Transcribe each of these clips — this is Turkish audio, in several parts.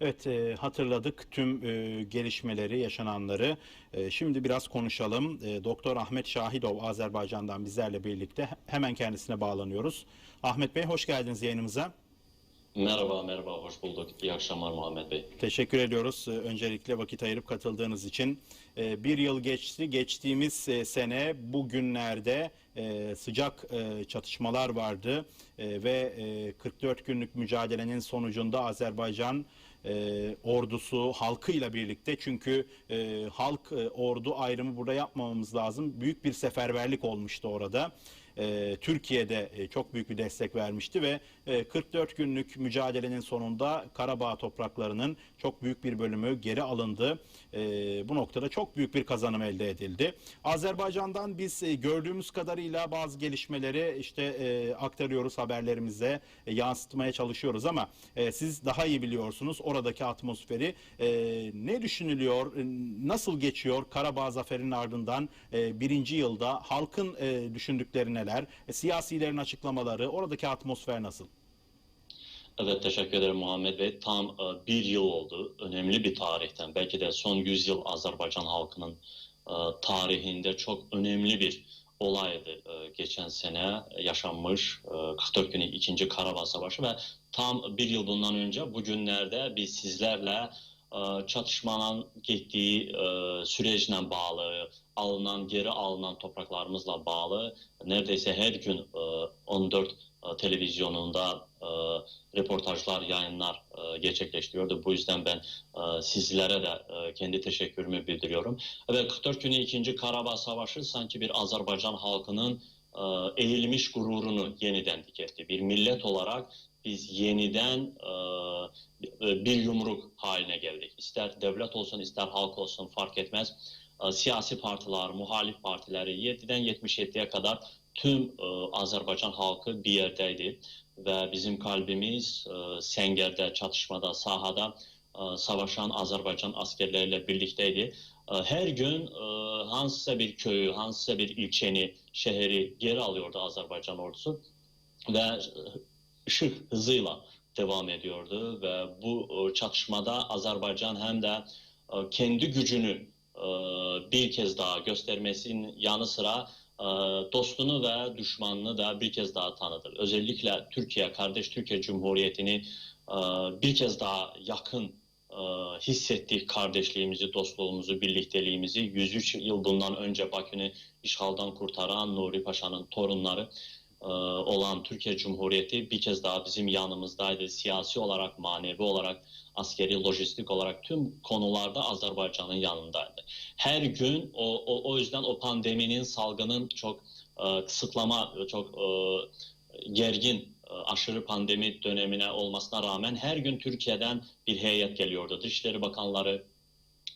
Evet e, hatırladık tüm e, gelişmeleri, yaşananları. E, şimdi biraz konuşalım. E, Doktor Ahmet Şahidov Azerbaycan'dan bizlerle birlikte hemen kendisine bağlanıyoruz. Ahmet Bey hoş geldiniz yayınımıza. Merhaba, merhaba, hoş bulduk. İyi akşamlar Muhammed Bey. Teşekkür ediyoruz e, öncelikle vakit ayırıp katıldığınız için. E, Bir yıl geçti. Geçtiğimiz e, sene bugünlerde sıcak çatışmalar vardı ve e, 44 günlük mücadelenin sonucunda Azerbaycan e, ordusu halkıyla birlikte çünkü e, halk e, ordu ayrımı burada yapmamamız lazım. Büyük bir seferberlik olmuştu orada. E, Türkiye'de e, çok büyük bir destek vermişti ve e, 44 günlük mücadelenin sonunda Karabağ topraklarının çok büyük bir bölümü geri alındı. E, bu noktada çok büyük bir kazanım elde edildi. Azerbaycan'dan biz e, gördüğümüz kadarıyla bazı gelişmeleri işte e, aktarıyoruz haberlerimize e, yansıtmaya çalışıyoruz ama e, siz daha iyi biliyorsunuz oradaki atmosferi. E, ne düşünülüyor, e, nasıl geçiyor Karabağ zaferinin ardından e, birinci yılda halkın e, e, siyasilerin açıklamaları, oradaki atmosfer nasıl? Evet, teşekkür ederim Muhammed Bey. Tam e, bir yıl oldu. Önemli bir tarihten. Belki de son 100 yıl Azerbaycan halkının e, tarihinde çok önemli bir olaydı. E, geçen sene yaşanmış e, 44 günü 2. Karabağ Savaşı ve tam bir yıl bundan önce bugünlerde biz sizlerle çatışmanın gittiği e, süreçle bağlı, alınan, geri alınan topraklarımızla bağlı neredeyse her gün e, 14 e, televizyonunda e, reportajlar, yayınlar gerçekleştiriyordu. Bu yüzden ben sizlere de kendi teşekkürümü bildiriyorum. Evet 44 günü 2. Karabağ Savaşı sanki bir Azerbaycan halkının eğilmiş gururunu yeniden diketti. Bir millet olarak biz yeniden e, bir yumruk haline geldik. İster devlet olsun ister halk olsun fark etmez. E, siyasi partiler, muhalif partileri 7'den 77'ye kadar tüm e, Azerbaycan halkı bir yerdeydi ve bizim kalbimiz e, Senger'de, çatışmada, sahada e, savaşan Azerbaycan askerleriyle birlikteydi. E, her gün e, hansısa bir köyü, hansısa bir ilçeni, şehri geri alıyordu Azerbaycan ordusu ve e, ışık hızıyla devam ediyordu ve bu e, çatışmada Azerbaycan hem de kendi gücünü bir kez daha göstermesinin yanı sıra dostunu ve düşmanını da bir kez daha tanıdı. Özellikle Türkiye, kardeş Türkiye Cumhuriyeti'ni bir kez daha yakın e, hissettik kardeşliğimizi, dostluğumuzu, birlikteliğimizi. 103 yıl bundan önce Bakü'nü işgaldan kurtaran Nuri Paşa'nın torunları e, olan Türkiye Cumhuriyeti bir kez daha bizim yanımızdaydı. Siyasi olarak, manevi olarak, askeri, lojistik olarak tüm konularda Azerbaycan'ın yanındaydı. Her gün o, o, o yüzden o pandeminin, salgının çok e, kısıtlama, çok e, gergin, aşırı pandemi dönemine olmasına rağmen her gün Türkiye'den bir heyet geliyordu. Dışişleri Bakanları,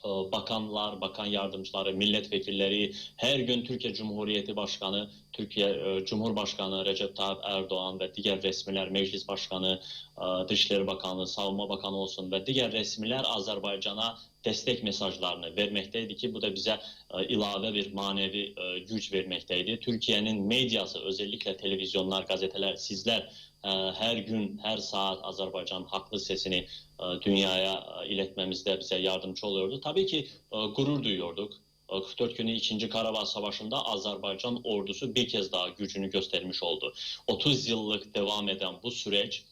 e, bakanlar, bakan yardımcıları, milletvekilleri, her gün Türkiye Cumhuriyeti Başkanı, Türkiye e, Cumhurbaşkanı Recep Tayyip Erdoğan ve diğer resmiler, Meclis Başkanı, e, Dışişleri Bakanı, Savunma Bakanı olsun ve diğer resmiler Azerbaycan'a destek mesajlarını vermekteydi ki bu da bize e, ilave bir manevi e, güç vermekteydi. Türkiye'nin medyası özellikle televizyonlar, gazeteler, sizler e, her gün, her saat Azerbaycan haklı sesini e, dünyaya e, iletmemizde bize yardımcı oluyordu. Tabii ki e, gurur duyuyorduk. E, 44 günü 2. Karabağ Savaşı'nda Azerbaycan ordusu bir kez daha gücünü göstermiş oldu. 30 yıllık devam eden bu süreç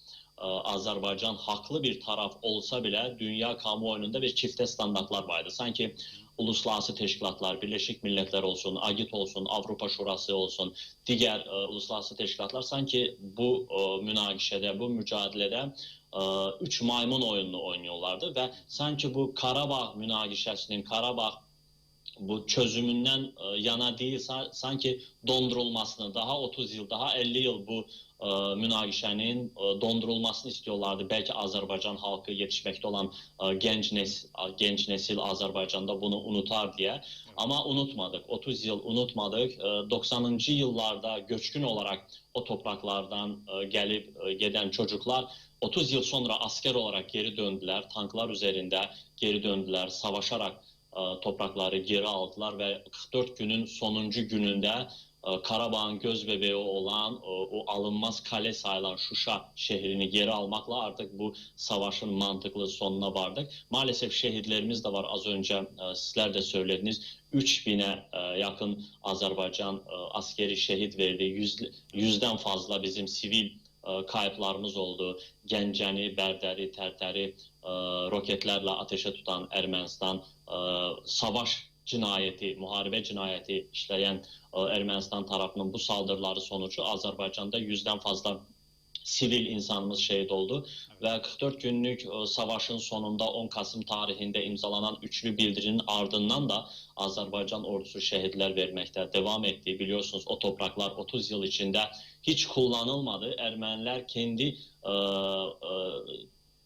Azərbaycan haqlı bir taraf olsa belə dünya kamuoyunda bir çiftə standartlar var idi. Sanki uluslararası təşkilatlar, Birləşmiş Millətlər olsun, AGİT olsun, Avropa Şurası olsun, digər ə, uluslararası təşkilatlar sanki bu ə, münaqişədə, bu mücadilədə ə, üç maymun oyununu oynayırlardı və sanki bu Qarabağ münaqişəsinin, Qarabağ bu çözümündən yana deyil, sanki dondurulmasını daha 30 yıl, daha 50 yıl bu E, münaqişənin e, dondurulmasını istəyirlərdi. Bəlkə Azərbaycan xalqı yetişməkdə olan e, gənc nesil, gənc nesil Azərbaycanda bunu unutar deyə. Amma unutmadıq. 30 il unutmadıq. 90-cı illarda göçkün olaraq o torpaqlardan gəlib gedən çocuklar 30 il sonra asker olaraq geri döndülər. Tanklar üzərində geri döndülər, savaşaraq torpaqları geri aldılar və 44 günün sonuncu günündə Karabağ'ın göz bebeği olan o, o alınmaz kale sayılan Şuşa şehrini geri almakla artık bu savaşın mantıklı sonuna vardık. Maalesef şehitlerimiz de var. Az önce e, sizler de söylediniz. 3000'e e, yakın Azerbaycan e, askeri şehit verdi. Yüz, yüzden fazla bizim sivil e, kayıplarımız oldu. Gəncəni, Bərdəri, Tərtəri e, roketlərlə ateşə tutan Ermənistan, e, savaş cinayəti, müharibə cinayəti işləyən e, Ermənistan tərəfinin bu saldırıları sonucu Azərbaycanda yüzdən fazla sivil insanımız şehit oldu ve 44 günlük e, savaşın sonunda 10 Kasım tarihinde imzalanan üçlü bildirinin ardından da Azerbaycan ordusu şehitler vermekte devam etti. Biliyorsunuz o topraklar 30 yıl içinde hiç kullanılmadı. Ermeniler kendi e, e,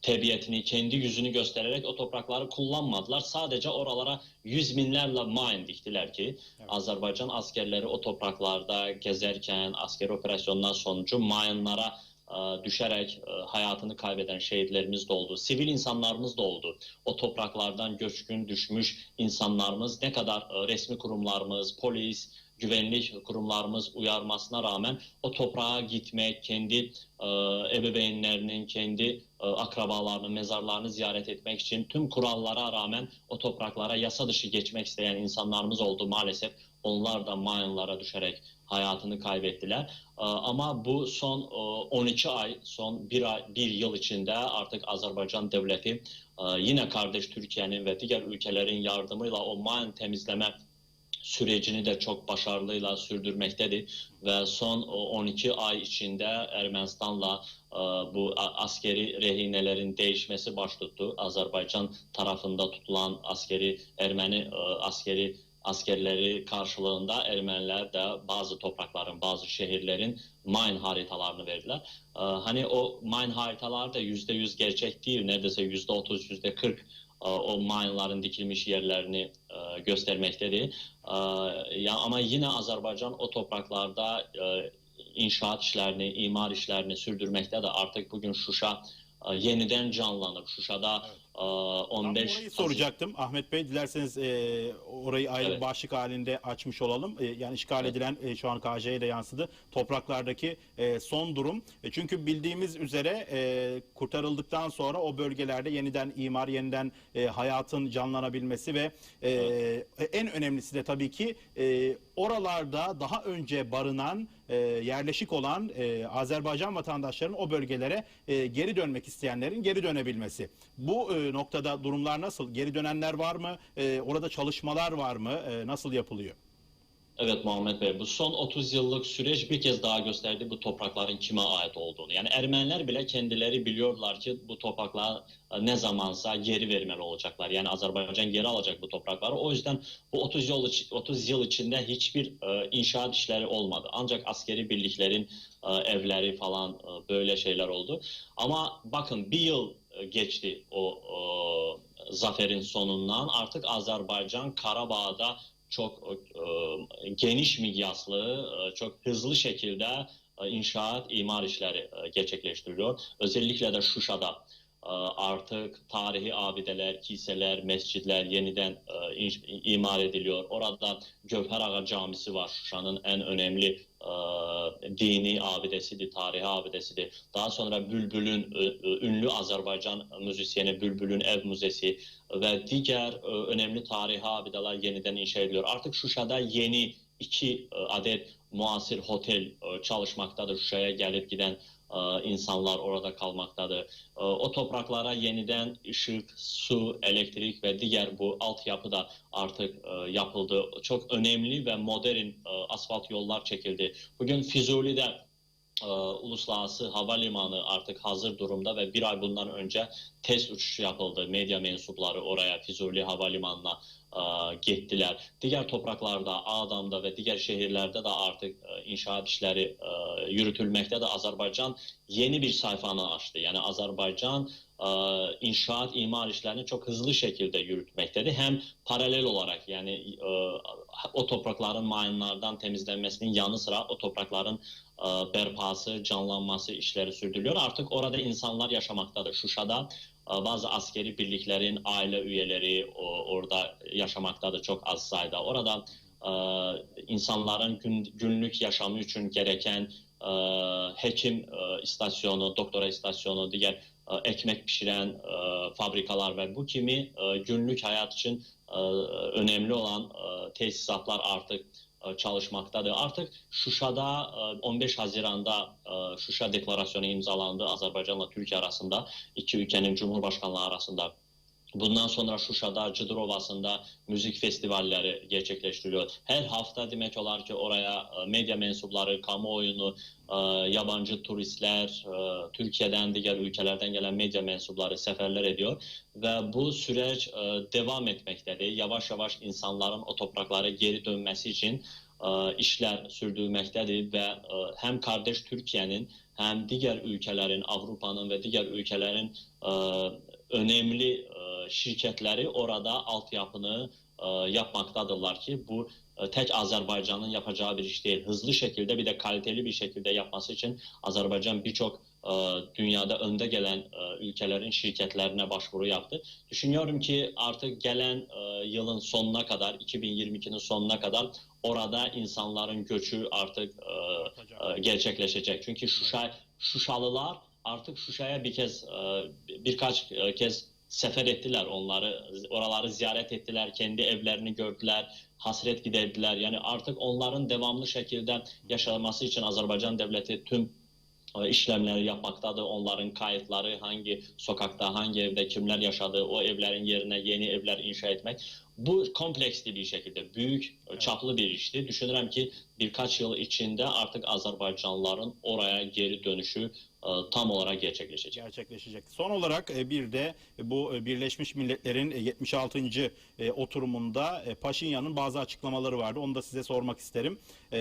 təbiətini, kendi yüzünü göstererek o toprakları kullanmadılar. Sadece oralara yüz binlerle mine diktiler ki Evet. Azerbaycan askerleri o topraklarda gezerken askeri operasyonlar sonucu mine'lara e, düşerek e, hayatını kaybeden şehitlerimiz de oldu. Sivil insanlarımız da oldu. O topraklardan göçkün düşmüş insanlarımız ne kadar e, resmi kurumlarımız, polis, güvenlik kurumlarımız uyarmasına rağmen o toprağa gitmek, kendi e, ebeveynlerinin, kendi e, akrabalarının mezarlarını ziyaret etmek için tüm kurallara rağmen o topraklara yasa dışı geçmek isteyen insanlarımız oldu maalesef. Onlar da mayınlara düşerek hayatını kaybettiler. E, ama bu son e, 12 ay, son bir, ay, bir yıl içinde artık Azerbaycan devleti e, yine kardeş Türkiye'nin ve diğer ülkelerin yardımıyla o mayın temizleme sürecini de çok başarılıyla sürdürmektedir ve son o 12 ay içinde Ermenistan'la e, bu askeri rehinelerin değişmesi baş tuttu. Azerbaycan tarafında tutulan askeri Ermeni e, askeri askerleri karşılığında Ermeniler de bazı toprakların, bazı şehirlerin mine haritalarını verdiler. E, Hani o mine haritalar da %100 gerçek değil. Neredeyse %30, %40 e, o mine'ların dikilmiş yerlerini e, göstermektedir. Ya ama yine Azerbaycan o topraklarda e, inşaat işlerini, imar işlerini sürdürmekte de artık bugün Şuşa e, yeniden canlanıp Şuşa'da Evet. E, Tam 15 orayı soracaktım. Ahmet Bey dilerseniz e, orayı ayrı Evet. başlık halinde açmış olalım. E, yani işgal Evet. edilen e, şu an KJ'ye de yansıdı. Topraklardaki e, son durum. E, çünkü bildiğimiz üzere e, kurtarıldıktan sonra o bölgelerde yeniden imar, yeniden e, hayatın canlanabilmesi ve e, en önemlisi de tabii ki e, oralarda daha önce barınan e, yerleşik olan e, Azerbaycan vatandaşlarının o bölgelere e, geri dönmek isteyenlerin geri dönebilmesi. Bu e, noktada durumlar nasıl? Geri dönenler var mı? E, orada çalışmalar var mı? E, nasıl yapılıyor? Evet Muhammed Bey, bu son 30 yıllık süreç bir kez daha gösterdi bu toprakların kime ait olduğunu. Yani Ermeniler bile kendileri biliyorlar ki bu topraklar e, ne zamansa geri vermeli olacaklar. Yani Azerbaycan geri alacak bu toprakları. O yüzden bu 30 yıl, iç- 30 yıl içinde hiçbir e, inşaat işleri olmadı. Ancak askeri birliklerin e, evleri falan böyle şeyler oldu. Ama bakın bir yıl geçti o, o zaferin sonundan. Artık Azerbaycan Karabağ'da çok e, geniş mikyaslı, e, çok hızlı şekilde e, inşaat, imar işleri e, gerçekleştiriliyor. Özellikle de Şuşa'da artık tarihi abideler, kiliseler, mescidler yeniden e, imar ediliyor. Orada Gövher Ağa Camisi var. Şuşa'nın en önemli e, dini abidesidir, tarihi abidesidir. Daha sonra Bülbül'ün, e, ünlü Azerbaycan müzisyeni Bülbül'ün ev müzesi ve diğer önemli tarihi abideler yeniden inşa ediliyor. Artık Şuşa'da yeni iki adet muasir otel e, çalışmaktadır. Şuşa'ya gelip giden insanlar orada kalmaktadır. E, O topraklara yeniden ışık, su, elektrik ve diğer bu altyapı da artık e, yapıldı. Çok önemli ve modern e, asfalt yollar çekildi. Bugün Füzuli'de e, uluslararası havalimanı artık hazır durumda ve bir ay bundan önce test uçuşu yapıldı. Medya mensupları oraya Füzuli Havalimanı'na e, gittiler. Diğer topraklarda, Ağdam'da ve diğer şehirlerde de artık e, inşaat işleri e, yürütülmekte de Azerbaycan yeni bir sayfanı açtı. Yani Azerbaycan e, inşaat, imar işlerini çok hızlı şekilde yürütmektedir. Hem paralel olarak yani e, o toprakların mayınlardan temizlenmesinin yanı sıra o toprakların e, berpası, canlanması işleri sürdürülüyor. Artık orada insanlar yaşamaktadır. Şuşa'da e, bazı askeri birliklerin aile üyeleri orada yaşamaktadır çok az sayıda. Orada e, insanların gün, günlük yaşamı için gereken e, hekim e, istasyonu, doktora istasyonu, diğer ekmek pişiren fabrikalar ve bu kimi günlük hayat için önemli olan tesisatlar artık E, çalışmaqdadır. Artıq Şuşada e, 15 Haziranda e, Şuşa deklarasyonu imzalandı Azərbaycanla Türkiyə arasında, iki ölkənin cumhurbaşqanları arasında Bundan sonra Şuşa'da, Cıdır Ovası'nda müzik festivalleri gerçekleştiriliyor. Her hafta demek olar ki oraya e, medya mensupları, kamuoyunu, e, yabancı turistler, e, Türkiye'den, diğer ülkelerden gelen medya mensupları seferler ediyor. Ve bu süreç devam etmektedir. Yavaş yavaş insanların o topraklara geri dönmesi için işler sürdürmektedir ve hem kardeş Türkiye'nin hem diğer ülkelerin, Avrupa'nın ve diğer ülkelerin önemli şirketleri orada altyapını e, yapmaktadırlar ki bu e, tek Azerbaycan'ın yapacağı bir iş değil. Hızlı şekilde bir de kaliteli bir şekilde yapması için Azerbaycan birçok e, dünyada önde gelen e, ülkelerin şirketlerine başvuru yaptı. Düşünüyorum ki artık gelen e, yılın sonuna kadar, 2022'nin sonuna kadar orada insanların göçü artık e, gerçekleşecek. Çünkü Şuşa, Şuşalılar artık Şuşa'ya bir kez birkaç kez sefer ettiler onları oraları ziyaret ettiler kendi evlerini gördüler hasret giderdiler yani artık onların devamlı şekilde yaşaması için Azerbaycan devleti tüm e, işlemleri yapmaktadır. Onların kayıtları hangi sokakta, hangi evde kimler yaşadığı, o evlerin yerine yeni evler inşa etmek. Bu kompleksli bir şekilde büyük çaplı bir işti. Düşünürüm ki birkaç yıl içinde artık Azerbaycanlıların oraya geri dönüşü e, tam olarak gerçekleşecek. gerçekleşecek. Son olarak e, bir de bu e, Birleşmiş Milletler'in e, 76. e, oturumunda e, Paşinyan'ın bazı açıklamaları vardı. Onu da size sormak isterim. E,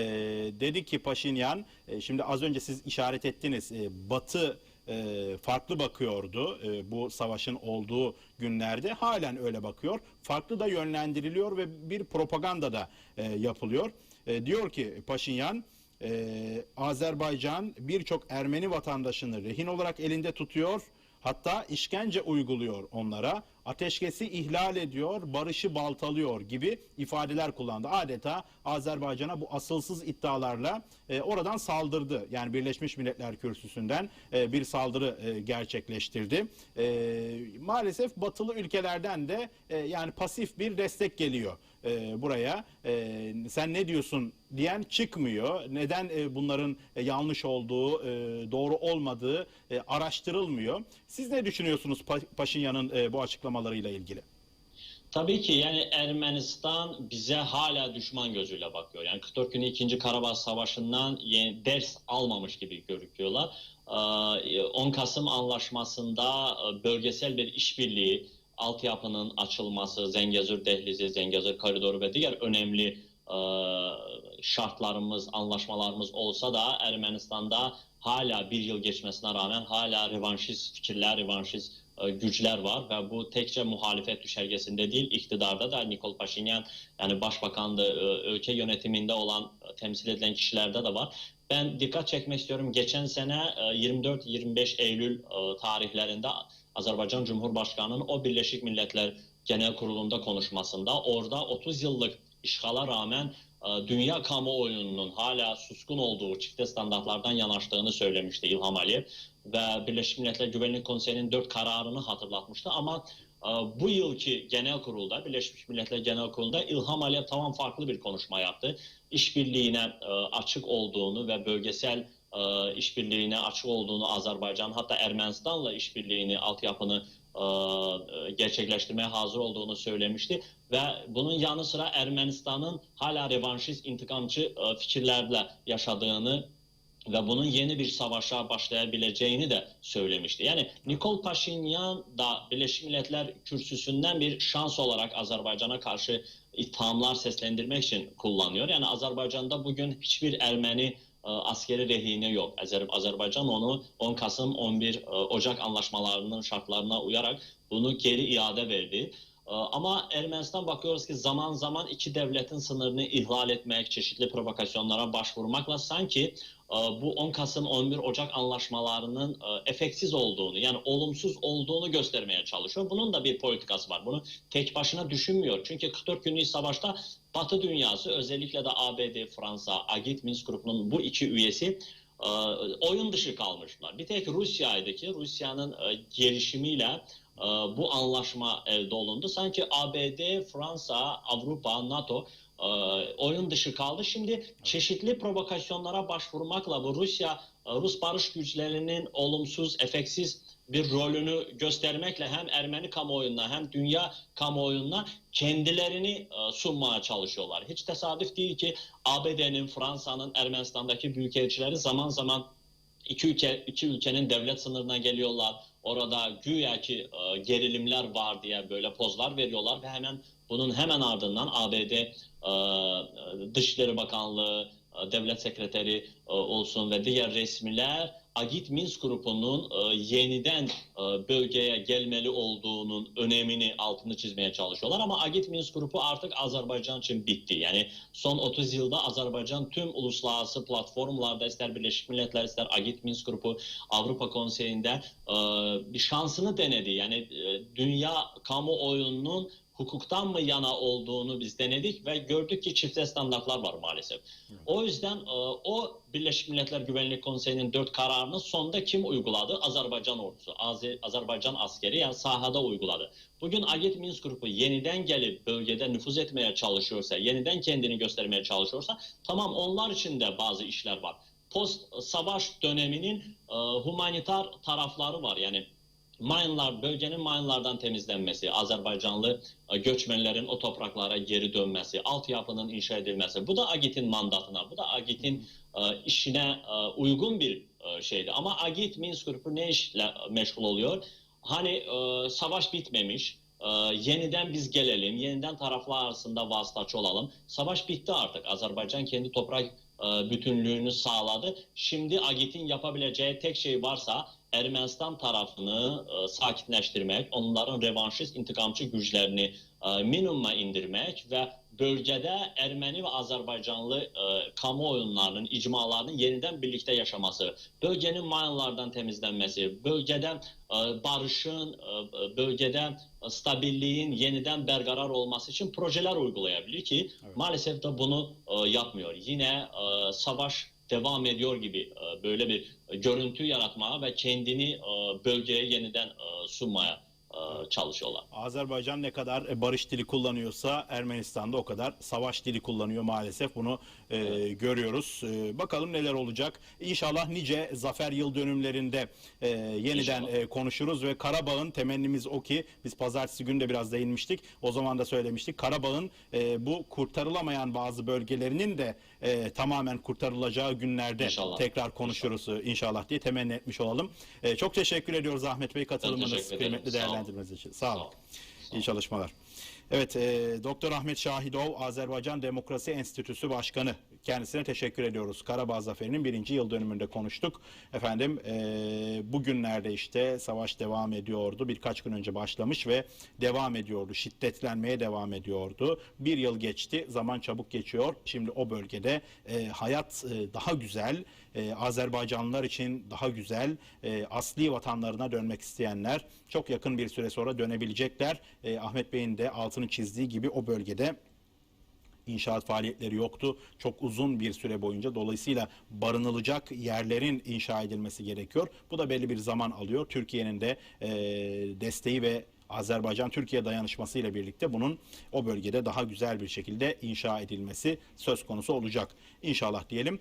Dedi ki Paşinyan, e, şimdi az önce siz işaret ettiniz, e, Batı e, farklı bakıyordu e, bu savaşın olduğu günlerde. Halen öyle bakıyor. Farklı da yönlendiriliyor ve bir propaganda da e, yapılıyor. E, Diyor ki Paşinyan, ee, Azerbaycan birçok Ermeni vatandaşını rehin olarak elinde tutuyor. Hatta işkence uyguluyor onlara. Ateşkesi ihlal ediyor, barışı baltalıyor gibi ifadeler kullandı. Adeta Azerbaycan'a bu asılsız iddialarla e, oradan saldırdı. Yani Birleşmiş Milletler Kürsüsü'nden e, bir saldırı e, gerçekleştirdi. E, maalesef batılı ülkelerden de e, yani pasif bir destek geliyor e, buraya. E, sen ne diyorsun diyen çıkmıyor. Neden e, bunların e, yanlış olduğu, e, doğru olmadığı e, araştırılmıyor. Siz ne düşünüyorsunuz Pa- Paşinyan'ın e, bu açıklamalarıyla ilgili? Tabii ki yani Ermenistan bize hala düşman gözüyle bakıyor. Yani 44 günü 2. Karabağ Savaşı'ndan ders almamış gibi görüküyorlar. Ee, 10 Kasım Anlaşması'nda e, bölgesel bir işbirliği, altyapının açılması, Zengezur Dehlizi, Zengezur Koridoru ve diğer önemli e, şartlarımız, anlaşmalarımız olsa da Ermenistan'da hala bir yıl geçmesine rağmen hala revanşist fikirler, revanşist e, güçler var ve bu tekçe muhalefet düşergesinde değil, iktidarda da Nikol Paşinyan yani başbakandı, e, ülke yönetiminde olan, e, temsil edilen kişilerde de var. Ben dikkat çekmek istiyorum. Geçen sene e, 24-25 Eylül e, tarihlerinde Azerbaycan Cumhurbaşkanı'nın o Birleşik Milletler Genel Kurulu'nda konuşmasında orada 30 yıllık işgala rağmen e, dünya kamuoyunun hala suskun olduğu çifte standartlardan yanaştığını söylemişti İlham Aliyev ve Birleşmiş Milletler Güvenlik Konseyi'nin dört kararını hatırlatmıştı ama e, bu yılki genel kurulda Birleşmiş Milletler Genel Kurulu'nda İlham Aliyev tamam farklı bir konuşma yaptı. İşbirliğine açık olduğunu ve bölgesel e, işbirliğine açık olduğunu Azerbaycan hatta Ermenistan'la işbirliğini, altyapını e, gerçekleştirmeye hazır olduğunu söylemişti ve bunun yanı sıra Ermenistan'ın hala revanşist, intikamcı e, fikirlerle yaşadığını ve bunun yeni bir savaşa başlayabileceğini de söylemişti. Yani Nikol Paşinyan da Birleşmiş Milletler kürsüsünden bir şans olarak Azerbaycan'a karşı ithamlar seslendirmek için kullanıyor. Yani Azerbaycan'da bugün hiçbir Ermeni e, askeri rehine yok. Azer Azerbaycan onu 10 Kasım 11 e, Ocak anlaşmalarının şartlarına uyarak bunu geri iade verdi. Ee, Ama Ermənistan bakıyoruz ki zaman zaman iki devletin sınırını ihlal etmek, çeşitli provokasyonlara başvurmakla sanki e, bu 10 Kasım 11 Ocak anlaşmalarının e, efektsiz olduğunu yani olumsuz olduğunu göstermeye çalışıyor. Bunun da bir politikası var. Bunu tek başına düşünmüyor. Çünkü 44 günlük savaşta Batı dünyası özellikle de ABD, Fransa, Agit Minsk grubunun bu iki üyesi e, oyun dışı kalmışlar. Bir tek Rusya'ydı ki Rusya'nın gelişimiyle bu anlaşma elde olundu. Sanki ABD, Fransa, Avrupa, NATO e, oyun dışı kaldı. Şimdi çeşitli provokasyonlara başvurmakla bu Rusya, e, Rus barış güçlerinin olumsuz, efeksiz bir rolünü göstermekle hem Ermeni kamuoyuna hem dünya kamuoyuna kendilerini e, sunmaya çalışıyorlar. Hiç tesadüf değil ki ABD'nin, Fransa'nın, Ermenistan'daki büyükelçileri zaman zaman iki ülke iki ülkenin devlet sınırına geliyorlar. Orada güya ki e, gerilimler var diye böyle pozlar veriyorlar ve hemen bunun hemen ardından ABD e, Dışişleri Bakanlığı, e, Devlet Sekreteri e, olsun ve diğer resmiler Agit Minsk grubunun e, yeniden e, bölgeye gelmeli olduğunun önemini altını çizmeye çalışıyorlar ama Agit Minsk grubu artık Azerbaycan için bitti. Yani son 30 yılda Azerbaycan tüm uluslararası platformlarda ister Birleşmiş Milletler ister Agit Minsk grubu Avrupa Konseyi'nde e, bir şansını denedi. Yani dünya kamuoyunun hukuktan mı yana olduğunu biz denedik ve gördük ki çifte standartlar var maalesef. O yüzden e, o Birleşmiş Milletler Güvenlik Konseyi'nin dört kararını sonunda kim uyguladı? Azerbaycan ordusu, Aze- Azerbaycan askeri yani sahada uyguladı. Bugün Agit Minsk grubu yeniden gelip bölgede nüfuz etmeye çalışıyorsa, yeniden kendini göstermeye çalışıyorsa tamam onlar için de bazı işler var. Post savaş döneminin e, humanitar tarafları var. Yani Mayınlar, bölgenin mayınlardan temizlenmesi, Azerbaycanlı e, göçmenlerin o topraklara geri dönmesi, altyapının inşa edilmesi. Bu da AGİT'in mandatına, bu da AGİT'in e, işine e, uygun bir e, şeydi. Ama AGİT, Minsk grubu ne işle meşgul oluyor? Hani savaş bitmemiş, e, yeniden biz gelelim, yeniden taraflar arasında vasıtaçı olalım. Savaş bitti artık. Azerbaycan kendi toprak e, bütünlüğünü sağladı. Şimdi AGİT'in yapabileceği tek şey varsa Ermənistan tərəfini ə, e, sakitləşdirmək, onların revanşist intiqamçı güclərini ə, minimuma endirmək və bölgədə erməni və azərbaycanlı e, ə, kamuoyunlarının, icmalarının yenidən birlikdə yaşaması, bölgənin mayınlardan təmizlənməsi, bölgədə ə, barışın, ə, bölgədə stabilliyin yenidən bərqərar olması üçün proyektlər uygulaya bilir ki, evet. maalesef də bunu ə, yapmıyor. Yenə ə, savaş devam ediyor gibi e, böyle bir görüntü yaratmaya ve kendini e, bölgeye yeniden e, sunmaya e, çalışıyorlar. Azerbaycan ne kadar e, barış dili kullanıyorsa Ermenistan da o kadar savaş dili kullanıyor maalesef. Bunu e, görüyoruz. E, bakalım neler olacak. İnşallah nice zafer yıl dönümlerinde e, yeniden İnşallah. e, konuşuruz ve Karabağ'ın temennimiz o ki biz pazartesi günü de biraz değinmiştik. O zaman da söylemiştik. Karabağ'ın e, bu kurtarılamayan bazı bölgelerinin de e, tamamen kurtarılacağı günlerde İnşallah. tekrar konuşuruz e, inşallah diye temenni etmiş olalım. E, çok teşekkür ediyoruz Ahmet Bey katılımınız, kıymetli olun. Değerlendirmeniz için. Sağ olun. İyi çalışmalar. Evet, e, Doktor Ahmet Şahidov, Azerbaycan Demokrasi Enstitüsü Başkanı. Kendisine teşekkür ediyoruz. Karabağ Zaferi'nin birinci yıl dönümünde konuştuk. Efendim, e, bugünlerde işte savaş devam ediyordu. Birkaç gün önce başlamış ve devam ediyordu. Şiddetlenmeye devam ediyordu. Bir yıl geçti, zaman çabuk geçiyor. Şimdi o bölgede e, hayat e, daha güzel, e, Azerbaycanlılar için daha güzel, e, asli vatanlarına dönmek isteyenler çok yakın bir süre sonra dönebilecekler. E, Ahmet Bey'in de altını çizdiği gibi o bölgede inşaat faaliyetleri yoktu. Çok uzun bir süre boyunca dolayısıyla barınılacak yerlerin inşa edilmesi gerekiyor. Bu da belli bir zaman alıyor. Türkiye'nin de e, desteği ve Azerbaycan-Türkiye dayanışması ile birlikte bunun o bölgede daha güzel bir şekilde inşa edilmesi söz konusu olacak. İnşallah diyelim.